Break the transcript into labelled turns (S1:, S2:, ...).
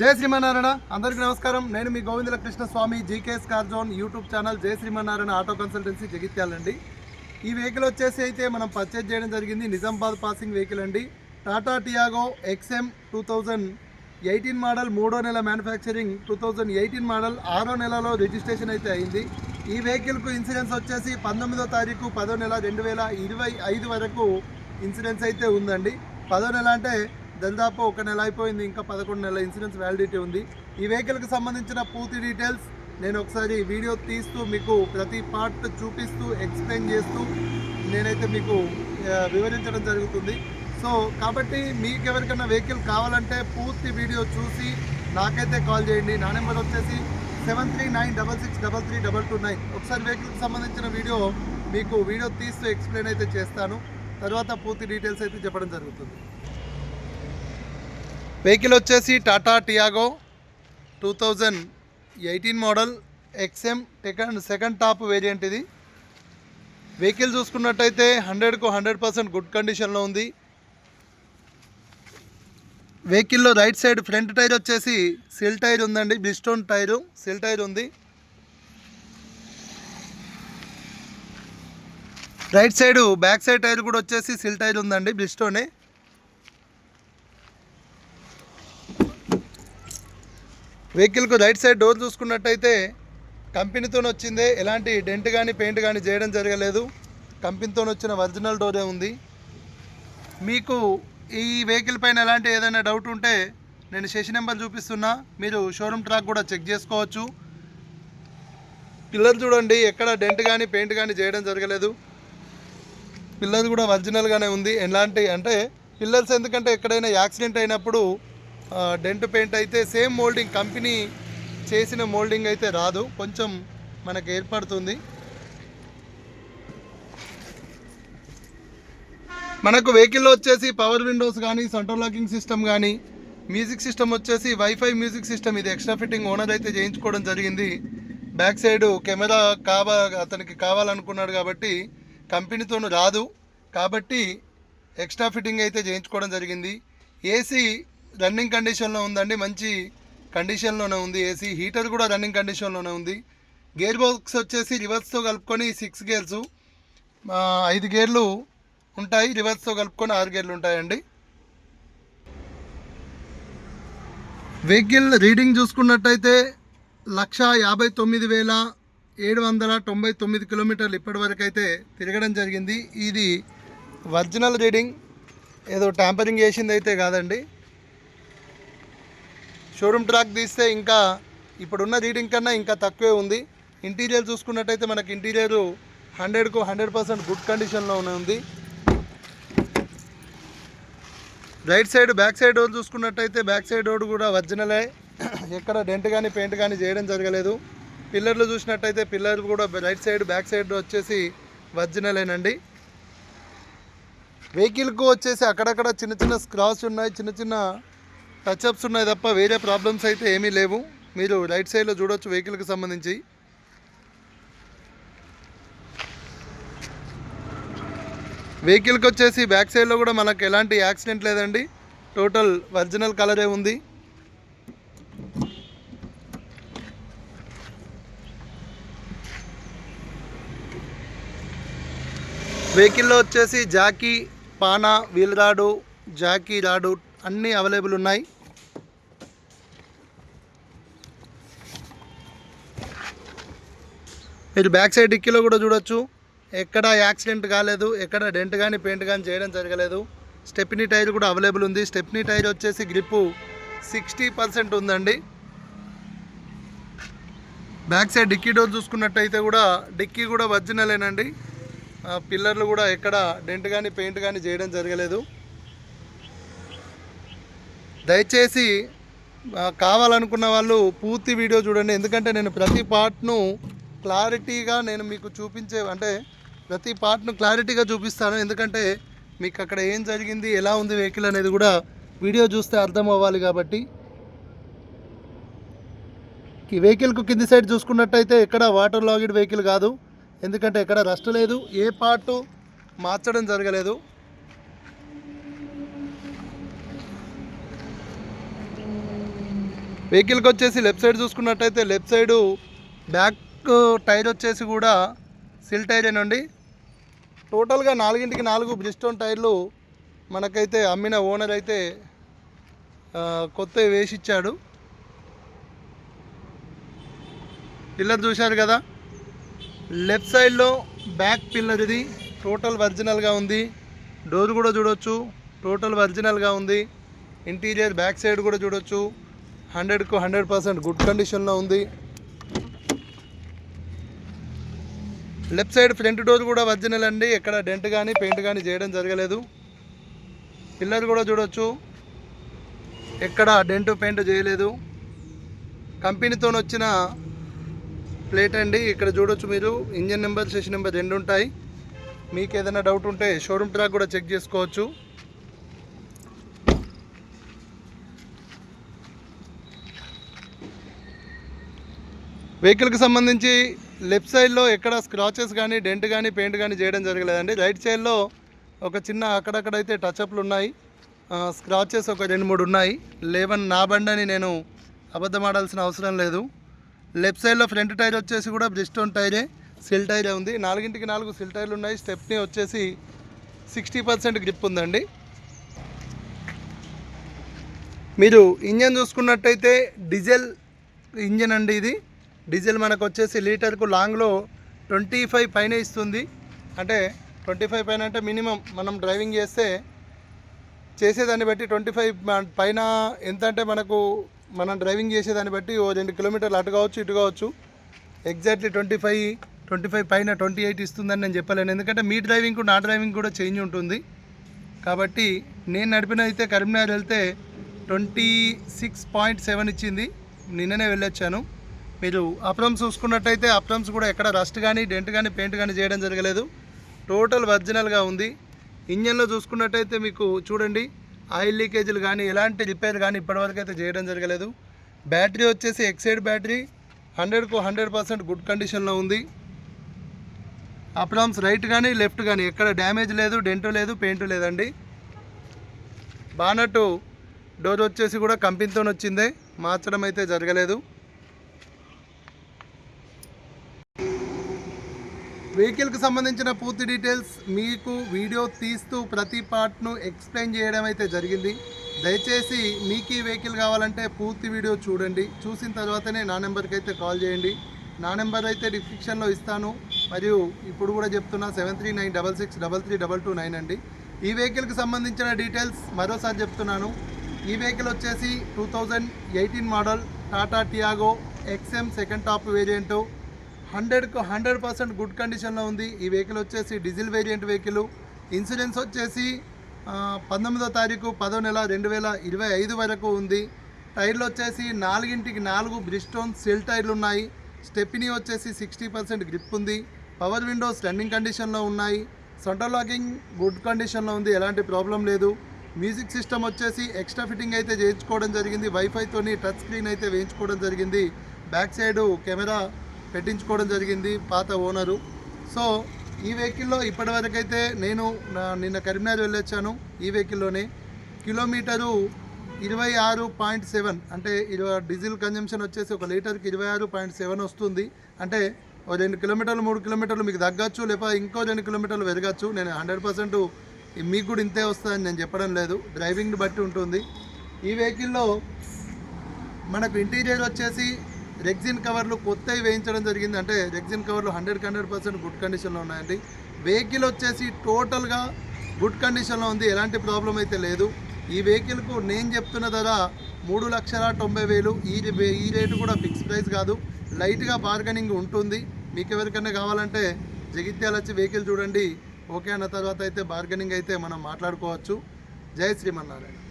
S1: జయ శ్రీమన్నారాయణ. అందరికీ నమస్కారం. నేను మీ Govindala Krishna Swamy GKS car zone YouTube channel Jaya Srimannarayana auto consultancy జగిత్యాలండి ఈ వెహికల్ వచ్చేసి అయితే మనం పర్చేజ్ చేయడం జరిగింది నిజామాబాద్ పాసింగ్ వెహికల్ అండి. Tata Tiago XM two thousand eighteen model మూడో నెల manufacturing two thousand eighteen model ఆరో నెలలో రిజిస్ట్రేషన్ అయితే అయింది. ఈ వెహికల్కు ఇన్సూరెన్స్ వచ్చేసి పంతొమ్మిదో తారీఖు పదో నెల రెండు వేల ఇరవై ఐదు వరకు ఇన్సూరెన్స్ అయితే ఉందండి. పదో నెల అంటే దాదాపు ఒక నెల అయిపోయింది ఇంకా పదకొండు నెలల ఇన్సూరెన్స్ వ్యాలిడిటీ ఉంది. ఈ వెహికల్కి సంబంధించిన పూర్తి డీటెయిల్స్ నేను ఒకసారి వీడియో తీస్తూ మీకు ప్రతి పార్ట్ చూపిస్తూ ఎక్స్ప్లెయిన్ చేస్తూ నేనైతే మీకు వివరించడం జరుగుతుంది. సో కాబట్టి మీకు ఎవరికైనా వెహికల్ కావాలంటే పూర్తి వీడియో చూసి నాకైతే కాల్ చేయండి. నా నెంబర్ వచ్చేసి seven three nine double six double three double two nine. ఒకసారి వెహికల్కి సంబంధించిన వీడియో మీకు వీడియో తీస్తూ ఎక్స్ప్లెయిన్ అయితే చేస్తాను. తర్వాత పూర్తి డీటెయిల్స్ అయితే చెప్పడం జరుగుతుంది. వెహికల్ వచ్చేసి Tata Tiago two thousand eighteen model XM second second top variant ఇది. వెహికల్ చూసుకున్నట్టయితే హండ్రెడ్కు హండ్రెడ్ పర్సెంట్ గుడ్ కండిషన్లో ఉంది. వెహికల్లో రైట్ సైడ్ ఫ్రంట్ టైర్ వచ్చేసి సిల్ టైర్ ఉందండి బిస్టోన్ టైరు సిల్ టైర్ ఉంది. Right side back side tyre కూడా వచ్చేసి సిల్ టైర్ ఉందండి బిస్టోనే వెహికల్కు రైట్ సైడ్ డోర్ చూసుకున్నట్టయితే కంపెనీతో వచ్చిందే. ఎలాంటి డెంట్ కానీ పెయింట్ కానీ చేయడం జరగలేదు. కంపెనీతో వచ్చిన ఒరిజినల్ డోరే ఉంది. మీకు ఈ వెహికల్ పైన ఎలాంటి ఏదైనా డౌట్ ఉంటే నేను శశి నెంబర్ చూపిస్తున్నా. మీరు షోరూమ్ ట్రాక్ కూడా చెక్ చేసుకోవచ్చు. పిల్లర్ చూడండి ఎక్కడ డెంట్ కానీ పెయింట్ కానీ చేయడం జరగలేదు. పిల్లర్ కూడా ఒరిజినల్గానే ఉంది. ఎలాంటి అంటే పిల్లర్స్ ఎందుకంటే ఎక్కడైనా యాక్సిడెంట్ అయినప్పుడు డెంట్ పెయింట్ అయితే సేమ్ మోల్డింగ్ కంపెనీ చేసిన మోల్డింగ్ అయితే రాదు. కొంచెం మనకు ఏర్పడుతుంది. మనకు వెహికల్లో వచ్చేసి పవర్ విండోస్ కానీ సెంటర్ లాకింగ్ సిస్టమ్ కానీ మ్యూజిక్ సిస్టమ్ వచ్చేసి వైఫై మ్యూజిక్ సిస్టమ్ ఇది ఎక్స్ట్రా ఫిట్టింగ్ ఓనర్ అయితే చేయించుకోవడం జరిగింది. బ్యాక్ సైడ్ కెమెరా కావా అతనికి కావాలనుకున్నాడు కాబట్టి కంపెనీతోను రాదు. కాబట్టి ఎక్స్ట్రా ఫిట్టింగ్ అయితే చేయించుకోవడం జరిగింది. ఏసీ రన్నింగ్ కండిషన్లో ఉందండి మంచి కండిషన్లోనే ఉంది ఏసీ హీటర్ కూడా రన్నింగ్ కండిషన్లోనే ఉంది. గేర్ బాక్స్ వచ్చేసి రివర్స్తో కలుపుకొని సిక్స్ గేర్స్ ఐదు గేర్లు ఉంటాయి. రివర్స్తో కలుపుకొని ఆరు గేర్లు ఉంటాయండి. వెహికల్ రీడింగ్ చూసుకున్నట్టయితే లక్ష యాభై తొమ్మిది వేల ఏడు వందల తొంభై తొమ్మిది కిలోమీటర్లు ఇప్పటివరకు అయితే తిరగడం జరిగింది. ఇది ఒరిజినల్ రీడింగ్ ఏదో ట్యాంపరింగ్ చేసింది అయితే కాదండి. షోరూమ్ ట్రాక్ తీస్తే ఇంకా ఇప్పుడున్న రీడింగ్ కన్నా ఇంకా తక్కువే ఉంది. ఇంటీరియర్ చూసుకున్నట్టయితే మనకి ఇంటీరియర్ హండ్రెడ్కు హండ్రెడ్ పర్సెంట్ గుడ్ కండిషన్లోనే ఉంది. Right side back side door చూసుకున్నట్టయితే బ్యాక్ సైడ్ డోర్ కూడా ఒరిజినలే. ఎక్కడ డెంట్ కానీ పెయింట్ కానీ చేయడం జరగలేదు. పిల్లర్లు చూసినట్టయితే పిల్లర్లు కూడా రైట్ సైడ్ బ్యాక్ సైడ్ వచ్చేసి ఒరిజినలేనండి. వెహికల్కు వచ్చేసి అక్కడక్కడ చిన్న చిన్న స్క్రాచ్ ఉన్నాయి చిన్న చిన్న టచ్అప్స్ ఉన్నాయి తప్ప వేరే ప్రాబ్లమ్స్ అయితే ఏమీ లేవు. మీరు రైట్ సైడ్లో చూడొచ్చు వెహికల్కి సంబంధించి. వెహికల్కి వచ్చేసి బ్యాక్ సైడ్లో కూడా మనకు ఎలాంటి యాక్సిడెంట్ లేదండి. టోటల్ ఒరిజినల్ కలరే ఉంది. వెహికల్లో వచ్చేసి జాకీ పానా వీల్ రాడు జాకీ రాడు అన్నీ అవైలబుల్ ఉన్నాయి. మీరు బ్యాక్ సైడ్ డిక్కీలో కూడా చూడొచ్చు. ఎక్కడ యాక్సిడెంట్ కాలేదు ఎక్కడ డెంట్ కానీ పెయింట్ కానీ చేయడం జరగలేదు. స్టెప్నీ టైర్ కూడా అవైలబుల్ ఉంది. స్టెప్నీ టైర్ వచ్చేసి గ్రిప్పు సిక్స్టీ పర్సెంట్ ఉందండి. బ్యాక్ సైడ్ డిక్కీ డోర్ చూసుకున్నట్టయితే కూడా డిక్కీ కూడా ఒరిజినలేనండి. పిల్లర్లు కూడా ఎక్కడ డెంట్ కానీ పెయింట్ కానీ చేయడం జరగలేదు. దయచేసి కావాలనుకున్న వాళ్ళు పూర్తి వీడియో చూడండి. ఎందుకంటే నేను ప్రతి పార్ట్ను క్లారిటీగా నేను మీకు చూపించే అంటే ప్రతి పార్ట్ను క్లారిటీగా చూపిస్తాను. ఎందుకంటే మీకు అక్కడ ఏం జరిగింది ఎలా ఉంది వెహికల్ అనేది కూడా వీడియో చూస్తే అర్థం అవ్వాలి కాబట్టి. ఈ వెహికల్కు కింది సైడ్ చూసుకున్నట్టయితే ఎక్కడ వాటర్ లాగిడ్ వెహికల్ కాదు. ఎందుకంటే ఎక్కడ రస్ట్ లేదు. ఏ పార్టు మార్చడం జరగలేదు. వెహికల్కి వచ్చేసి లెఫ్ట్ సైడ్ చూసుకున్నట్టయితే లెఫ్ట్ సైడు బ్యాక్ టైర్ వచ్చేసి కూడా సిల్ టైరేనండి టోటల్గా నాలుగింటికి నాలుగు బ్రిస్టోన్ టైర్లు మనకైతే అమ్మిన ఓనర్ అయితే కొత్త వేసి ఇచ్చాడు పిల్లర్ చూశారు కదా? లెఫ్ట్ సైడ్లో బ్యాక్ పిల్లర్ ఇది టోటల్ ఒరిజినల్గా ఉంది. డోర్ కూడా చూడొచ్చు టోటల్ ఒరిజినల్గా ఉంది. ఇంటీరియర్ బ్యాక్ సైడ్ కూడా చూడొచ్చు. హండ్రెడ్కు హండ్రెడ్ పర్సెంట్ గుడ్ కండిషన్లో ఉంది. లెఫ్ట్ సైడ్ ఫ్రంట్ డోర్ కూడా ఒరిజినల్ అండి. ఎక్కడ డెంట్ కానీ పెయింట్ కానీ చేయడం జరగలేదు. పిల్లర్ కూడా చూడొచ్చు. ఎక్కడ డెంట్ పెయింట్ చేయలేదు. కంపెనీతో వచ్చిన ప్లేట్ అండి. ఇక్కడ చూడొచ్చు మీరు. ఇంజన్ నెంబర్ సెషన్ నెంబర్ రెండు ఉంటాయి. మీకు ఏదైనా డౌట్ ఉంటే షోరూమ్ ట్రాక్ కూడా చెక్ చేసుకోవచ్చు. వెహికల్కి సంబంధించి లెఫ్ట్ సైడ్లో ఎక్కడ స్క్రాచెస్ కానీ డెంట్ కానీ పెయింట్ కానీ చేయడం జరగలేదండి. రైట్ సైడ్లో ఒక చిన్న అక్కడక్కడైతే టచ్అప్లు ఉన్నాయి. స్క్రాచెస్ ఒక రెండు మూడు ఉన్నాయి. లేవన్ నా బండని నేను అబద్ధమాడాల్సిన అవసరం లేదు. లెఫ్ట్ సైడ్లో ఫ్రంట్ టైర్ వచ్చేసి కూడా బ్రిస్టోన్ టైరే సిల్ టైరే ఉంది. నాలుగింటికి నాలుగు సిల్ టైర్లు ఉన్నాయి. స్టెప్ని వచ్చేసి సిక్స్టీ పర్సెంట్ గ్రిప్ ఉందండి. మీరు ఇంజన్ చూసుకున్నట్టయితే డీజిల్ ఇంజన్ అండి ఇది. డీజిల్ మనకు వచ్చేసి లీటర్కు లాంగ్లో ట్వంటీ ఫైవ్ పైన ఇస్తుంది. అంటే ట్వంటీ ఫైవ్ పైన అంటే మినిమం మనం డ్రైవింగ్ చేస్తే చేసేదాన్ని బట్టి ట్వంటీ ఫైవ్ పైన ఎంత అంటే మనకు మనం డ్రైవింగ్ చేసేదాన్ని బట్టి ఓ రెండు కిలోమీటర్లు అటు కావచ్చు ఇటు కావచ్చు. Exactly twenty five twenty five పైన ట్వంటీ ఎయిట్ ఇస్తుందని నేను చెప్పలేను. ఎందుకంటే మీ డ్రైవింగ్ నా డ్రైవింగ్ కూడా చేంజ్ ఉంటుంది. కాబట్టి నేను నడిపిన అయితే కరీంనగర్ వెళ్తే ట్వంటీ సిక్స్ పాయింట్ సెవెన్ ఇచ్చింది. నిన్ననే వెళ్ళొచ్చాను. మీరు అప్రమ్స్ చూసుకున్నట్టయితే అప్రమ్స్ కూడా ఎక్కడ రస్ట్ కానీ డెంట్ కానీ పెయింట్ కానీ చేయడం జరగలేదు. టోటల్ ఒరిజినల్గా ఉంది. ఇంజన్లో చూసుకున్నట్టయితే మీకు చూడండి ఆయిల్ లీకేజీలు కానీ ఎలాంటి రిపేర్ కానీ ఇప్పటివరకు అయితే చేయడం జరగలేదు. బ్యాటరీ వచ్చేసి ఎక్సైడ్ బ్యాటరీ హండ్రెడ్కు హండ్రెడ్ పర్సెంట్ గుడ్ కండిషన్లో ఉంది. అప్రామ్స్ రైట్ కానీ లెఫ్ట్ కానీ ఎక్కడ డ్యామేజ్ లేదు డెంటు లేదు పెయింట్ లేదండి. బానట్టు డోర్ వచ్చేసి కూడా కంపెనీతో వచ్చిందే మార్చడం అయితే జరగలేదు. వెహికల్కి సంబంధించిన పూర్తి డీటెయిల్స్ మీకు వీడియో తీస్తూ ప్రతి పార్ట్ను ఎక్స్ప్లెయిన్ చేయడం అయితే జరిగింది. దయచేసి మీకు ఈ వెహికల్ కావాలంటే పూర్తి వీడియో చూడండి. చూసిన తర్వాతనే నా నెంబర్కి అయితే కాల్ చేయండి. నా నెంబర్ అయితే డిస్క్రిప్షన్లో ఇస్తాను. మరియు ఇప్పుడు కూడా చెప్తున్నా seven three nine double six double three double two nine అండి. ఈ వెహికల్కి సంబంధించిన డీటెయిల్స్ మరోసారి చెప్తున్నాను. ఈ వెహికల్ వచ్చేసి two thousand eighteen model Tata Tiago XM second top variant. హండ్రెడ్కు hundred percent good కండిషన్లో ఉంది. ఈ వెహికల్ వచ్చేసి డీజిల్ వేరియంట్ వెహికల్. ఇన్సూరెన్స్ వచ్చేసి పంతొమ్మిదో తారీఖు పదో నెల రెండు వేల ఇరవై ఐదు వరకు ఉంది. టైర్లు వచ్చేసి నాలుగింటికి నాలుగు బ్రిస్టోన్ సెల్ టైర్లు ఉన్నాయి. స్టెప్నీ వచ్చేసి సిక్స్టీ పర్సెంట్ గ్రిప్ ఉంది. పవర్ విండోస్ రన్నింగ్ కండిషన్లో ఉన్నాయి. సెంటర్ లాకింగ్ గుడ్ కండిషన్లో ఉంది. ఎలాంటి ప్రాబ్లం లేదు. మ్యూజిక్ సిస్టమ్ వచ్చేసి ఎక్స్ట్రా ఫిట్టింగ్ అయితే చేయించుకోవడం జరిగింది. వైఫైతోని టచ్ స్క్రీన్ అయితే వేయించుకోవడం జరిగింది. బ్యాక్ సైడ్ కెమెరా పెట్టించుకోవడం జరిగింది పాత ఓనరు. సో ఈ వెహికల్లో ఇప్పటివరకైతే నేను నా- నిన్న కరీంనగర్ వెళ్ళొచ్చాను ఈ వెహికల్లోనే. కిలోమీటరు ఇరవై ఆరు పాయింట్ సెవెన్ అంటే ఇరవై డీజిల్ కన్జంప్షన్ వచ్చేసి ఒక లీటర్కి ఇరవై ఆరు పాయింట్ సెవెన్ వస్తుంది. అంటే ఓ రెండు కిలోమీటర్లు మూడు కిలోమీటర్లు మీకు తగ్గచ్చు లేకపోతే ఇంకో రెండు కిలోమీటర్లు పెరగచ్చు. నేను హండ్రెడ్ పర్సెంట్ మీకు కూడా ఇంతే వస్తుందని నేను చెప్పడం లేదు. డ్రైవింగ్ని బట్టి ఉంటుంది. ఈ వెహికల్లో మనకు ఇంటీరియర్ వచ్చేసి రెగ్జిన్ కవర్లు కొత్తవి వేయించడం జరిగింది. అంటే రెగ్జిన్ కవర్లు హండ్రెడ్ హండ్రెడ్ పర్సెంట్ గుడ్ కండిషన్లో ఉన్నాయండి. వెహికల్ వచ్చేసి టోటల్గా గుడ్ కండిషన్లో ఉంది. ఎలాంటి ప్రాబ్లం అయితే లేదు. ఈ వెహికల్కు నేను చెప్తున్న ధర మూడు లక్షల తొంభై వేలు. ఈ రే- ఈ రేటు కూడా ఫిక్స్ ప్రైస్ కాదు. లైట్గా బార్గెనింగ్ ఉంటుంది. మీకు ఎవరికైనా కావాలంటే జగిత్యాల వచ్చి వెహికల్ చూడండి. ఓకే అన్న తర్వాత అయితే బార్గెనింగ్ అయితే మనం మాట్లాడుకోవచ్చు. జై శ్రీమన్నారాయణ.